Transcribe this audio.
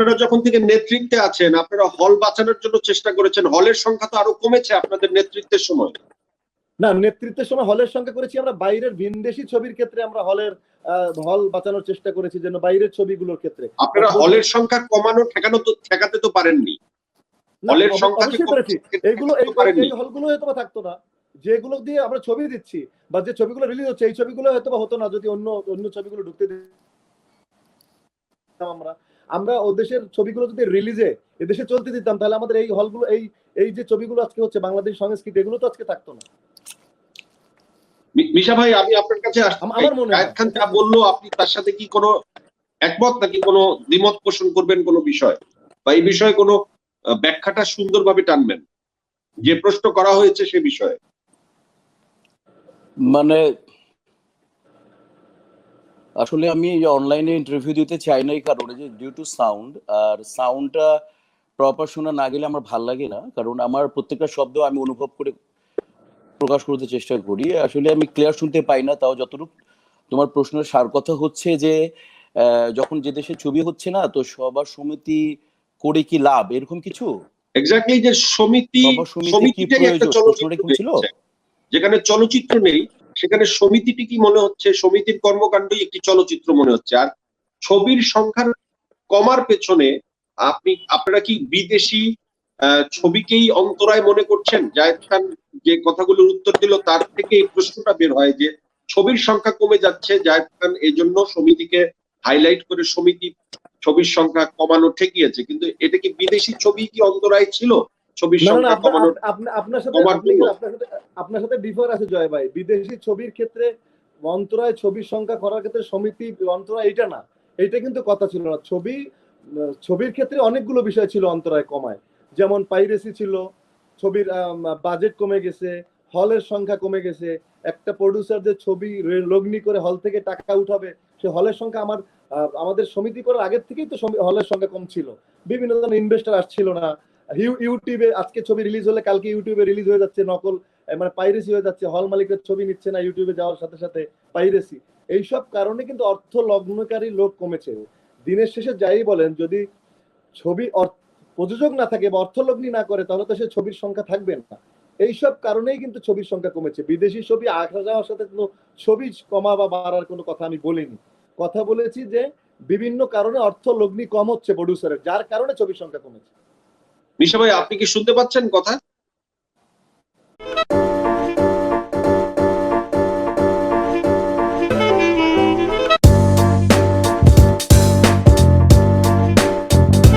আপনারা যখন থেকে নেতৃত্বে আছেন আপনারা হল বাঁচানোর জন্য চেষ্টা করেছেন হলের সংখ্যা তো আরও কমেছে আপনাদের নেতৃত্বের সময়। না নেতৃত্বের সময় হলের সংখ্যা করেছি আমরা বাইরের ভিনদেশি ছবির ক্ষেত্রে আমরা হলের হল বাঁচানোর চেষ্টা করেছি যেন বাইরের ছবিগুলোর ক্ষেত্রে। আপনারা হলের সংখ্যা কমানো ঠেকানো তো ঠেকাতে তো পারেননি। হলের সংখ্যা এইগুলো এই হলগুলো হয়তো থাকতো না। যেগুলো দিয়ে আমরা ছবি দিচ্ছি বা যে ছবিগুলো রিলিজ হচ্ছে এই ছবিগুলো হয়তো বা হতো না যদি অন্য অন্য ছবিগুলো ঢুকতে দিতাম আমরা আমরা ও দেশের ছবিগুলো যদি রিলিজে এদেশে চলতে দিতাম তাহলে আমাদের এই হলগুলো এই এই যে ছবিগুলো আজকে হচ্ছে বাংলাদেশ সংস্কৃতি এগুলো তো আজকে থাকতো না মিশা ভাই আমি আপনার কাছে। আমার মনে হয়। খান যা বলল আপনি তার সাথে কি কোনো একমত নাকি কোনো দ্বিমত পোষণ করবেন কোনো বিষয় বা এই বিষয়ে কোনো ব্যাখ্যাটা সুন্দরভাবে টানবেন যে প্রশ্ন করা হয়েছে সে বিষয়ে মানে আসলে আমি অনলাইনে ইন্টারভিউ দিতে চাই না এই কারণে যে ডিউ টু সাউন্ড আর সাউন্ডটা প্রপার শোনা না গেলে আমার ভালো লাগে না। কারণ আমার প্রত্যেকটা শব্দ আমি অনুভব করে প্রকাশ করতে চেষ্টা করি। আসলে আমি ক্লিয়ার শুনতে পাই না তাও যতটুকু তোমার প্রশ্নের সার কথা হচ্ছে যে যখন যে দেশে ছবি হচ্ছে না তো সবার সমিতি করে কি লাভ? এরকম কিছু? এক্স্যাক্টলি যে সমিতি সমিতিটাই একটা প্রয়োজন? চলচ্চিত্র। যেখানে চলচ্চিত্র নেই সেখানে সমিতিটি কি মনে হচ্ছে? সমিতির কর্মকাণ্ডই একটি চলচ্চিত্র মনে হচ্ছে। আর ছবির সংখ্যার কমার পেছনে আপনি, আপনারা কি বিদেশি ছবিকেই অন্তরায় মনে করছেন? জায়েদ খান যে কথাগুলোর উত্তর দিল, তার থেকে এই প্রশ্নটা বের হয় যে ছবির সংখ্যা কমে যাচ্ছে, জায়েদ খান এই জন্য সমিতিকে হাইলাইট করে সমিতি ছবির সংখ্যা কমানো ঠেকিয়েছে। কিন্তু এটা কি বিদেশি ছবি কি অন্তরায় ছিল? ছবির সংখ্যা কমানোর আপনার সাথে। আপনার ডিফার আছে জয় ভাই। বিদেশি ছবির ক্ষেত্রে ছবির সংখ্যা করার ক্ষেত্রে সমিতি এটা না। এটা কিন্তু কথা ছিল না। ছবি ছবির ক্ষেত্রে অনেকগুলো বিষয় ছিল অন্তরায় কমায়। যেমন পাইরেসি ছিল ছবির বাজেট কমে গেছে হলের সংখ্যা কমে গেছে। একটা প্রডিউসার যে ছবি লগ্নি করে হল থেকে টাকা উঠাবে সে হলের সংখ্যা আমার আমাদের সমিতি করার আগের থেকেই তো হলের সংখ্যা কম ছিল। বিভিন্ন ধরনের ইনভেস্টার আসছিল না। ইউটিউবে আজকে ছবি রিলিজ হলে কালকে ইউটিউবে রিলিজ হয়ে যাচ্ছে নকল মানে পাইরেসি হয়ে যাচ্ছে হল মালিকের ছবি নিচ্ছে না ইউটিউবে যাওয়ার সাথে সাথে পাইরেসি এইসব কারণে কিন্তু অর্থ লগ্নকারী লোক কমেছে। দিনের শেষে যাই বলেন, যদি ছবি প্রযোজক না থাকে বা অর্থলগ্নি না করে, তাহলে তো সে ছবির সংখ্যা থাকবে না। এইসব কারণেই কিন্তু ছবির সংখ্যা কমেছে। বিদেশি ছবি আসা যাওয়ার সাথে কোনো ছবি কমা বা বাড়ার কোনো কথা আমি বলিনি। কথা বলেছি যে বিভিন্ন কারণে অর্থ লগ্নি কম হচ্ছে প্রডিউসারের যার কারণে ছবির সংখ্যা কমেছে। মিশা ভাই আপনি কি শুনতে পাচ্ছেন কথা?